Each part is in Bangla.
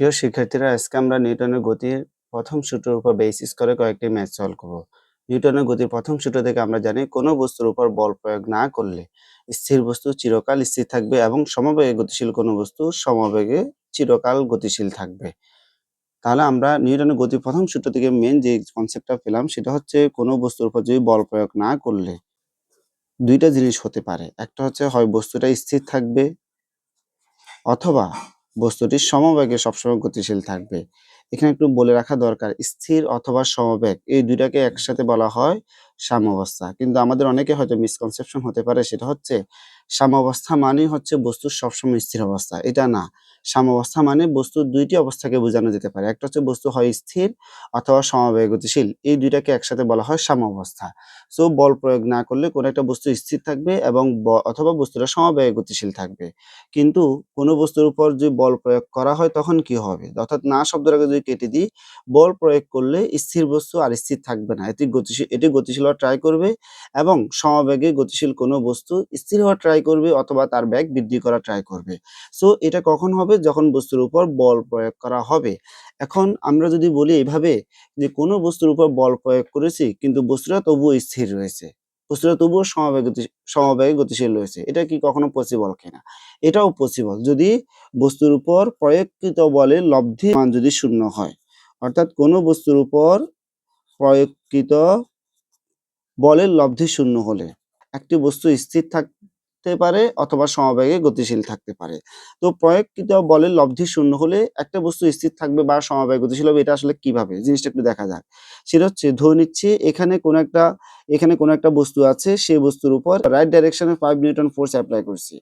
প্রিয় শিক্ষার্থীরা, আজকে আমরা নিউটনের গতির প্রথম সূত্রের উপর বেসিস করে কয়েকটি ম্যাথ সলভ করব। নিউটনের গতির প্রথম সূত্র থেকে আমরা জানি, কোনো বস্তুর উপর বল প্রয়োগ না করলে স্থির বস্তু চিরকাল স্থির থাকবে এবং সমবেগে গতিশীল কোনো বস্তু সমবেগে চিরকাল গতিশীল থাকবে। তাহলে আমরা নিউটনের গতির প্রথম সূত্র থেকে মেন যে কনসেপ্টটা পেলাম, সেটা হচ্ছে কোনো বস্তুর উপর যদি বল প্রয়োগ না করলে দুইটা জিনিস হতে পারে। একটা হচ্ছে হয় বস্তুটা স্থির থাকবে অথবা বস্তুটি সমবেগে সবসময় গতিশীল থাকবে। এখানে একটু বলে রাখা দরকার, স্থির অথবা সমবেগ, এই দুইটাকে একসাথে বলা হয় সাম্যাবস্থা। কিন্তু আমাদের অনেকে হয়তো মিসকনসেপশন হতে পারে, সেটা হচ্ছে সাম্যাবস্থা মানেই হচ্ছে বস্তুর সবসময় স্থির অবস্থা। এটা না। সাম্যাবস্থা মানে বস্তুর দুইটি অবস্থাকে বোঝানো যেতে পারে। একটা হচ্ছে বস্তু হয় স্থির অথবা সমবেগে গতিশীল এই দুইটাকে একসাথে বলা হয় সাম্যাবস্থা। সো বল প্রয়োগ না করলে কোনো একটা বস্তু স্থির থাকবে এবং অথবা বস্তুটা সমবেগে গতিশীল থাকবে। কিন্তু কোনো বস্তুর উপর যদি বল প্রয়োগ করা হয় তখন কি হবে? অর্থাৎ না শব্দটাকে যদি কেটে দিই, বল প্রয়োগ করলে স্থির বস্তু আর স্থির থাকবে না। এটি গতিশীল এটি গতিশীল হওয়ার ট্রাই করবে এবং সমবেগে গতিশীল কোনো বস্তু স্থির হওয়ার ট্রাই করবে অথবা তার বেগ বৃদ্ধি করার ট্রাই করবে। সো এটা কখন হবে? যখন বস্তুর উপর বল প্রয়োগ করা হবে। এখন আমরা যদি বলি এইভাবে যে কোনো বস্তুর উপর বল প্রয়োগ করেছি কিন্তু বস্তুটা তবুও স্থির রয়েছে। বস্তুটা তবুও সমবেগে সমবেগে গতিশীল রয়েছে। এটা কি কখনো পসিবল কিনা? এটাও পসিবল যদি বস্তুর উপর প্রয়োগকৃত বলের লব্ধি মান যদি শূন্য হয়, অর্থাৎ কোনো বস্তুর উপর প্রয়োগকৃত বলের লব্ধি শূন্য হলে একটি বস্তু স্থির থাকতে পারে অথবা সমবেগে গতিশীল থাকতে পারে। তো প্রয়োগকৃত বলের লব্ধি শূন্য হলে একটা বস্তু স্থির থাকবে বা সমবেগে গতিশীল হবে, এটা আসলে কীভাবে? জিনিসটা একটু দেখা যাক। সেটা হচ্ছে, ধরে নিচ্ছি এখানে কোন একটা, এখানে কোন একটা বস্তু আছে সেই বস্তুর উপর রাইট ডাইরেকশনে ফাইভ নিউটন ফোর্স অ্যাপ্লাই করছি।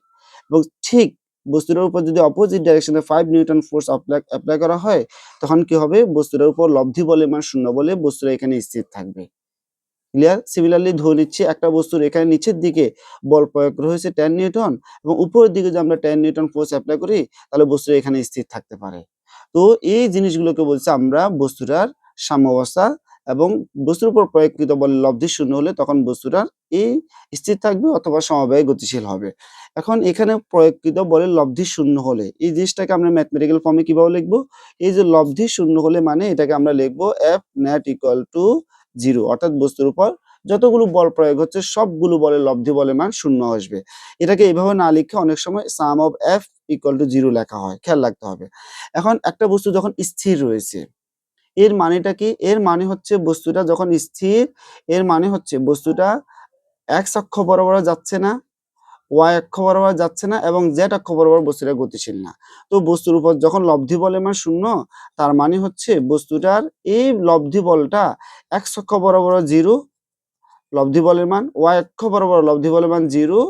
এবং ঠিক বস্তুটার উপর যদি অপোজিট ডাইরেকশনে ফাইভ নিউটন ফোর্স অ্যাপ্লাই করা হয়, তখন কি হবে? বস্তুটার উপর লব্ধি বলে মান শূন্য বলে বস্তুটা এখানে স্থির থাকবে। ক্লিয়ার সিমিলারলি ধরে নিচ্ছি, একটা বস্তুর এখানে নিচের দিকে বল প্রয়োগ করা হয়েছে টেন নিউটন এবং উপরের দিকে যদি আমরা টেন নিউটন ফোর্স অ্যাপ্লাই করি, তাহলে বস্তুটা এখানে স্থির থাকতে পারে। তো এই জিনিসগুলোকে বলছে আমরা বস্তুটার সাম্যাবস্থা এবং বস্তুর উপর প্রয়োগকৃত বলের লব্ধি শূন্য হলে তখন বস্তুটার এই স্থির থাকবে অথবা সমবায় গতিশীল হবে। এখন এখানে প্রয়োগকৃত বলের লব্ধি শূন্য হলে, এই জিনিসটাকে আমরা ম্যাথমেটিক্যাল ফর্মে কীভাবে লিখব? এই যে লব্ধি শূন্য হলে মানে এটাকে আমরা লিখব F net equal to zero, অর্থাৎ বস্তুর উপর যতগুলো বল প্রয়োগ হচ্ছে, সবগুলো বলে লব্ধি বলে মান শূন্য আসবে। এটাকে এইভাবে না লিখে অনেক সময় sum of F equal to zero লেখা হয়, খেয়াল রাখতে হবে। এখন একটা বস্তু যখন স্থির রয়েছে, এর মানেটা কি? এর মানে হচ্ছে বস্তুটা যখন স্থির, এর মানে হচ্ছে বস্তুটা এক্স অক্ষ বরাবর যাচ্ছে না ওয়াই অক্ষ বরাবর যাচ্ছে না এবং জেড অক্ষ বরাবর বস্তুটা গতিশীল না। তো বস্তুর উপর যখন লব্ধি বলের মান শূন্য, তার মানে হচ্ছে বস্তুটার এই লব্ধি বলটা এক্স অক্ষ বরাবর জিরো, লব্ধি বলের মান ওয়াই অক্ষ বরাবর লব্ধি বলের মান জিরো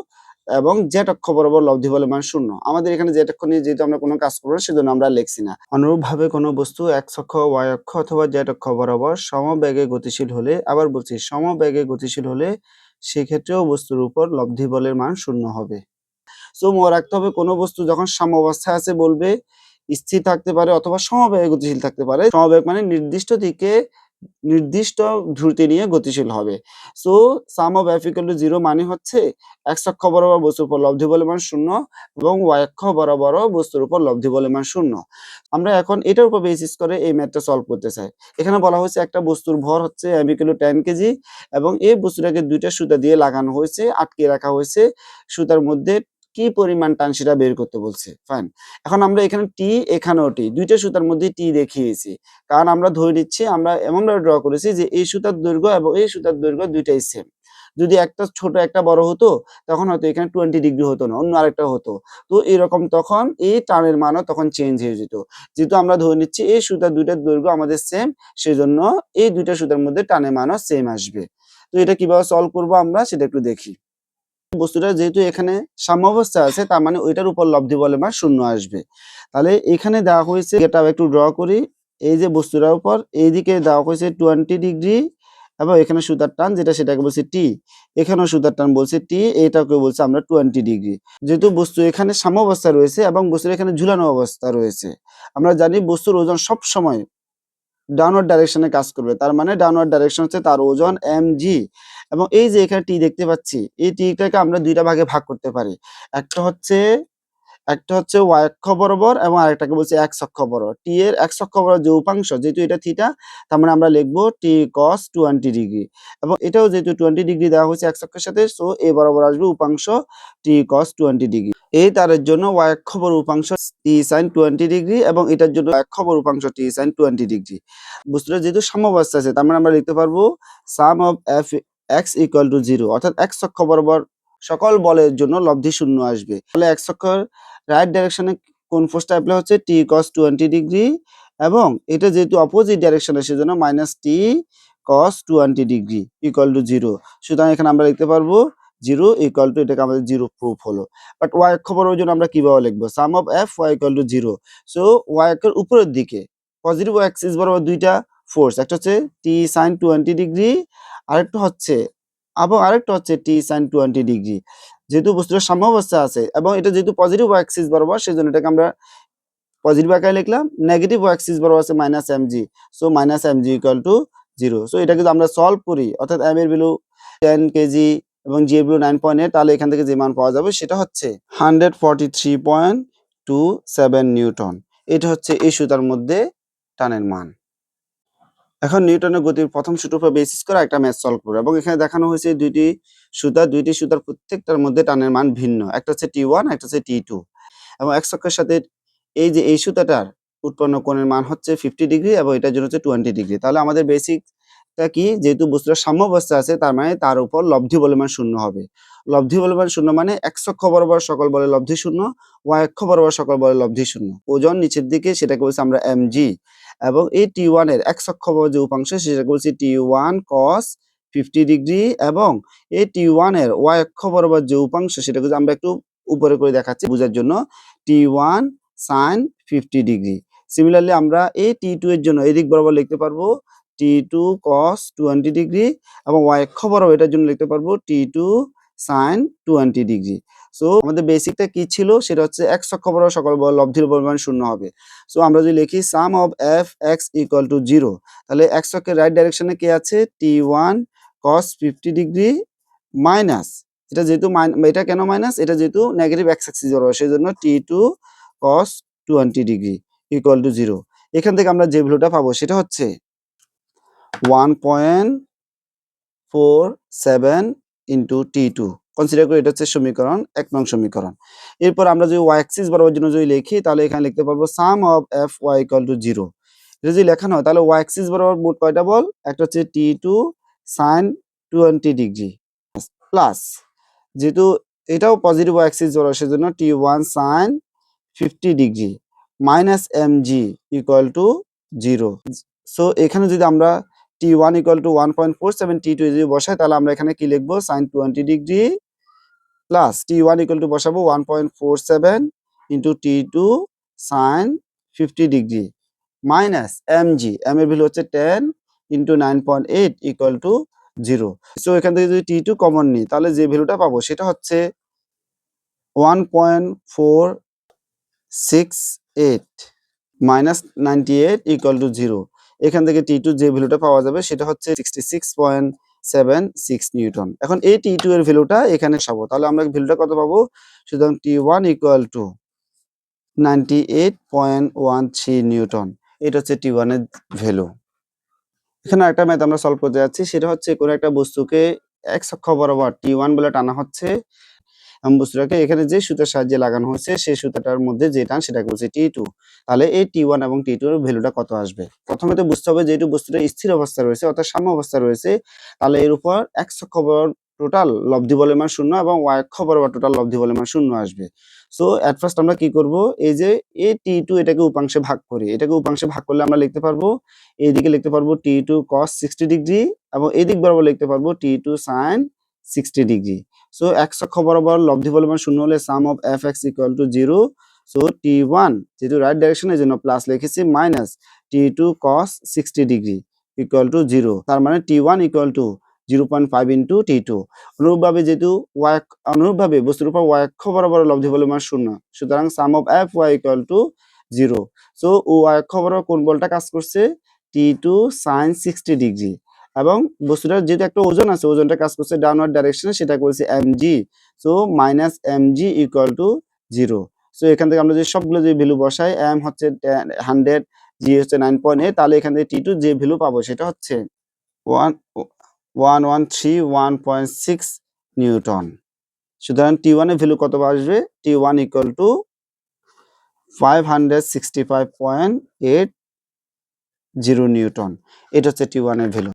এবং জেড অক্ষ বরাবর লব্ধি বলের মান শূন্য। আমাদের এখানে জেড অক্ষ নিয়ে যেহেতু আমরা কোনো কাজ করব সেজন্য আমরা লিখছি না। অনুরূপভাবে কোনো বস্তু এক্স অক্ষ, ওয়াই অক্ষ অথবা জেড অক্ষ বরাবর সমবেগে গতিশীল হলে, আবার বলছি সমবেগে গতিশীল হলে সেক্ষেত্রেও বস্তুর উপর লব্ধি বলের মান শূন্য হবে। সো মনে রাখতে হবে কোনো বস্তু যখন সাম্যাবস্থায় আছে বলবে, স্থির থাকতে পারে অথবা সমবায় গতিশীল থাকতে পারে। সমবেগ মানে নির্দিষ্ট দিকে নির্দিষ্ট ধ্রুতি নিয়ে গতিশীল হবে। So sum of F equal to zero মানে হচ্ছে এক্স অক্ষ বরাবর বস্তুর উপর লব্ধি মান শূন্য এবং ওয়াই অক্ষ বরাবর বস্তুর উপর লব্ধি মান শূন্য। আমরা এখন এটার উপর বেসিস করে এই ম্যাথটা সলভ করতে চাই। এখানে বলা হয়েছে একটা বস্তুর ভর হচ্ছে M equal to ten K এবং এই বস্তুটাকে দুইটা সুতা দিয়ে লাগানো হয়েছে, আটকে রাখা হয়েছে সুতার মধ্যে কি পরিমাণ টান সেটা বের করতে বলছে? ফাইন এখন আমরা এখানে টি এখানেও টি দুইটা সুতার মধ্যে টি দেখিয়েছি। কারণ আমরা ধরে নিচ্ছি, আমরা এমনভাবে ড্র করেছি যে এই সুতার দৈর্ঘ্য এবং এই সুতার দৈর্ঘ্য দুইটাই সেম যদি একটা ছোট, একটা বড় হতো, তখন হয়তো এখানে টোয়েন্টি ডিগ্রি হতো না, অন্য আরেকটা হতো। তো এরকম তখন এই টানের মানও তখন চেঞ্জ হয়ে যেত। যেহেতু আমরা ধরে নিচ্ছি, এই সুতার দুইটার দৈর্ঘ্য আমাদের সেম সেজন্য এই দুইটা সুতার মধ্যে টানের মানও সেম আসবে। তো এটা কীভাবে সলভ করব আমরা সেটা একটু দেখি। বস্তুটা যেহেতু এখানে সাম্যাবস্থা আছে, তার মানে ওইটার উপর লব্ধি বলে মান শূন্য আসবে। তাহলে এখানে দেওয়া হয়েছে এটা একটু ড্র করি, এই যে বস্তুটার উপর, এইদিকে দেওয়া হয়েছে টোয়েন্টি ডিগ্রি এবং এখানে সুতার টান, যেটা সেটাকে বলছে টি এখানেও সুতার টান বলছে টি এটাকে বলছে আমরা টোয়েন্টি ডিগ্রি যেহেতু বস্তু এখানে সাম্যাবস্থা রয়েছে, এবং বস্তুর এখানে ঝুলানো অবস্থা রয়েছে। আমরা জানি বস্তুর ওজন সব সময় ডাউনওয়ার্ড ডাইরেকশনে কাজ করবে। তার মানে ডাউনওয়ার্ড ডাইরেকশন হচ্ছে তার ওজন এম জি এবং এই যে এখানে টি দেখতে পাচ্ছি, এই টিটাকে আমরা দুইটা ভাগে ভাগ করতে পারি। একটা হচ্ছে একটা হচ্ছে ওয়াই অক্ষ বরাবর এবং আরেকটাকে বলছি এক্স অক্ষ বরাবর। টি এর এক্স অক্ষ বরাবর যে উপাংশ, যেহেতু এটা থিটা তার মানে আমরা লিখব টি কস টোয়েন্টি ডিগ্রি এবং এটাও যেহেতু টোয়েন্টি ডিগ্রি দেওয়া হয়েছে এক্স অক্ষের সাথে সো এ বরাবর আসবে উপাংশ টি কস টোয়েন্টি ডিগ্রি এই তারের জন্য ওয়াই অক্ষ বরাবর উপাংশ টি সাইন টোয়েন্টি ডিগ্রি এবং এটার জন্য এক খবর উপাংশ টি সাইন টোয়েন্টি ডিগ্রি বস্তুটা যেহেতু সাম্যাবস্থা আছে, তার মানে আমরা লিখতে পারব sum of F X equal to zero অর্থাৎ এক্স অক্ষ বরাবর সকল বলের জন্য লব্ধি শূন্য আসবে। তাহলে এক অক্ষর রাইট ডাইরেকশনে কোন ফোর্সটা অ্যাপ্লাই হচ্ছে? টি কস টোয়েন্টি ডিগ্রি এবং এটা যেহেতু অপোজিট ডাইরেকশনে সেজন্য minus T cos twenty degree equal to zero সুতরাং এখানে আমরা লিখতে পারব জিরো ইকুয়াল টু এটাকে আমাদের জিরো প্রুফ হলো। বাট ওয়াই অক্ষ বরাবর জন্য আমরা কীভাবে লিখব? Sum of F Y equal to zero so Y অক্ষের উপরের দিকে পজিটিভ অ্যাক্সিস বরাবর দুইটা ফোর্স একটা হচ্ছে টি সাইন টোয়েন্টি ডিগ্রি আরেকটা হচ্ছে এবং আরেকটা হচ্ছে টি সাইন টোয়েন্টি ডিগ্রি যেহেতু বস্তুটা সাম্যাবস্থা আছে এবং এটা যেহেতু পজিটিভ অ্যাক্সিস বরাবর সেই জন্য এটাকে আমরা পজিটিভ আকারে লিখলাম নেগেটিভ অ্যাক্সিস বরাবর আছে minus M G so minus M G equal to zero so এটা যদি আমরা সলভ করি, অর্থাৎ এম এর ভ্যালু টেন কেজি এবং G value nine point eight তাহলে এখান থেকে যে মান পাওয়া যাবে সেটা হচ্ছে hundred forty three point two seven newton এটা হচ্ছে এই সুতার মধ্যে টানের মান। এখন নিউটনের গতির প্রথম সূত্র উপর বেসিস করে একটা ম্যাথ সলভ করব। এবং এখানে দেখানো হয়েছে দুইটি সুতা দুইটি সুতার প্রত্যেকটার মধ্যে টানের মান ভিন্ন। একটা হচ্ছে টি ওয়ান একটা হচ্ছে টি টু এবং এক অক্ষের সাথে এই যে এই সুতাটার উৎপন্ন কোণের মান হচ্ছে ফিফটি ডিগ্রি এবং এটার জন্য হচ্ছে টোয়েন্টি ডিগ্রি তাহলে আমাদের বেসিকটা কি? যেহেতু বস্তুটা সাম্যাবস্থা আছে, তার মানে তার উপর লব্ধি বলমান শূন্য হবে। লব্ধি বলমান শূন্য মানে এক অক্ষ বরাবর সকল বলে লব্ধি শূন্য ওয়াই অক্ষ বরাবর সকল বলে লব্ধি শূন্য। ওজন নিচের দিকে, সেটাকে বলছি আমরা এম জি এবং এই টি ওয়ানের এক অক্ষ যে উপাংশ সেটাকে বলছি T one cos fifty degree এবং এই টি ওয়ানের ওয়াই অক্ষ বরাবর যে উপাংশ সেটাকে আমরা একটু উপরে করে দেখাচ্ছি বোঝার জন্য T one sine fifty degree similarly আমরা এই টি টু এর জন্য এদিক বরাবর লিখতে পারব T two cos twenty degree এবং ওয়াই অক্ষ বরাবর এটার জন্য লিখতে পারব T two sine twenty degree so আমাদের বেসিকটা কি ছিল? সেটা হচ্ছে এক্স অক্ষ বরাবর সকল বল লব্ধির পরিমাণ শূন্য হবে। সো আমরা যদি লিখি sum of F X equal to zero তাহলে এক্স অক্ষের রাইট ডাইরেকশনে কে আছে? T one cos fifty degree minus এটা যেহেতু এটা কেন মাইনাস এটা যেহেতু নেগেটিভ এক্স অ্যাক্সিস বরাবর সেই জন্য T two cos twenty degree equal to zero এখান থেকে আমরা যে ভ্যালুটা পাবো, সেটা হচ্ছে one point four seven into T two consider করে এটা হচ্ছে সমীকরণ, এক নং সমীকরণ। এরপর আমরা যদি ওয়াই অ্যাক্সিস বরাবর জন্য যদি লিখি, তাহলে এখানে লিখতে পারব sum of F Y equal to zero এটা যদি লেখানো হয়, তাহলে ওয়াই অ্যাক্সিস বরাবর মোট কয়টা বল? একটা হচ্ছে T two sine twenty degree plus যেহেতু এটাও পজিটিভ অ্যাক্সিস বরাবর, সেজন্য T one sine fifty degree minus M G equal to zero so এখানে যদি আমরা T one equal to one point four seven T two যদি বসাই, তাহলে আমরা এখানে কি লিখব? Sine twenty degree plus T one equal to বসাবো one point four seven into T two sine fifty degree minus M G M এর ভ্যালু হচ্ছে ten into nine point eight equal to zero so এখান থেকে যদি টি টু কমন নিই, তাহলে যে ভ্যালুটা পাবো, সেটা হচ্ছে one point four six eight minus ninety eight equal to zero এখান থেকে টি টু যে ভ্যালুটা পাওয়া যাবে সেটা হচ্ছে sixty six point seven six newton এখন এই টি টু এর ভ্যালুটা এখানে পাবো। তাহলে আমরা ভ্যালুটা কত পাবো? সুতরাং T one equal to ninety eight point one three newton এটা হচ্ছে টি ওয়ানের ভ্যালু এখানে একটা ম্যাথ আমরা সলভ করতে যাচ্ছি। সেটা হচ্ছে কোনো একটা বস্তুকে এক অক্ষ বরাবর টি ওয়ান বলে টানা হচ্ছে। বস্তুটাকে এখানে যে সুতার সাহায্যে লাগানো হয়েছে, সেই সুতাটার মধ্যে যে টান সেটাকে বলছে টি টু তাহলে এই টি ওয়ান এবং টি টু এর ভ্যালুটা কত আসবে? প্রথমে তো বুঝতে হবে যেহেতু বস্তুটা স্থির অবস্থা রয়েছে, অর্থাৎ সাম্য অবস্থা রয়েছে, তাহলে এর উপর এক অক্ষ টোটাল লব্ধি বলের মান শূন্য এবং ওয়াই অক্ষ বরাবর টোটাল লব্ধি বলের মান শূন্য আসবে। সো এট ফার্স্ট আমরা কি করব? এই যে এ টি টু এটাকে উপাংশে ভাগ করি। এটাকে উপাংশে ভাগ করলে আমরা লিখতে পারব, এইদিকে লিখতে পারব T two cos sixty degree এবং এদিক বরাবর লিখতে পারব T two sine sixty degree so X অক্ষ বরাবর লব্ধি পরিমাণ শূন্য হলে sum of F X equal to zero so T যেহেতু রাইট ডাইরেকশনের জন্য প্লাস লিখেছি minus T two cos sixty degree equal to তার মানে T one equal to zero point five into T two অনুরূপভাবে যেহেতু ওয়াই অনুরূপভাবে বস্তুর উপর ওয়াই অক্ষ বরাবর লব্ধি পরিমাণ শূন্য, সুতরাং sum of F Y equal to অক্ষ বরাবর কোন বলটা কাজ করছে? T two sine sixty degree এবং বস্তুটার যেহেতু একটা ওজন আছে, ওজনটা কাজ করছে ডাউনওয়ার্ড ডাইরেকশনে সেটা করছে M G so minus M G equal to zero so এখান থেকে আমরা যদি সবগুলো যদি ভ্যালু বসাই এম হচ্ছে হান্ড্রেড জি হচ্ছে নাইন পয়েন্ট এইট তাহলে এখান থেকে টি টু যে ভ্যালু পাবো, সেটা হচ্ছে one one one three one point six newton সুতরাং টি ওয়ানের ভ্যালু কত আসবে? T one equal to five hundred sixty five point eight zero newton এটা হচ্ছে টি ওয়ানের ভ্যালু